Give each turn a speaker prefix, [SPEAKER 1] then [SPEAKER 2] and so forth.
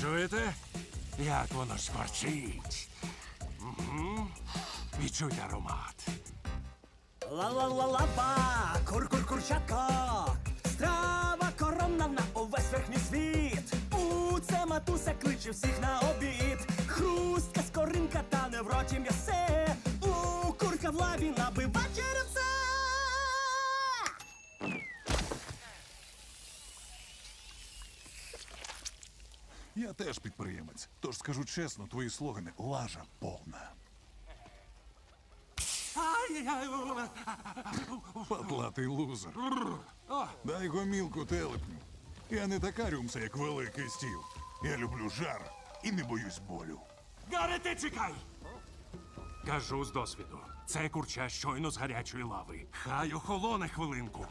[SPEAKER 1] Чуєте? Як воно шкварчить? Угу. Відчуйте аромат.
[SPEAKER 2] Ла-ла-ла-ла-ба, кур-кур-курчатка, страва коронна на увесь верхній світ. У це матуся кличе всіх на обід. Хрустка, скоринка та не в роті м'ясе. У курка в лаві набива
[SPEAKER 3] Я теж підприємець. Тож скажу чесно, твої слогани лажа повна. Патлатий лузер. Дай гомілку телепню. Я не така рюмса, як великий стіл. Я люблю жар і не боюсь болю.
[SPEAKER 1] Гаре, ти чекай! Кажу з досвіду. Це курча щойно з гарячої лави. Хай охолоне хвилинку.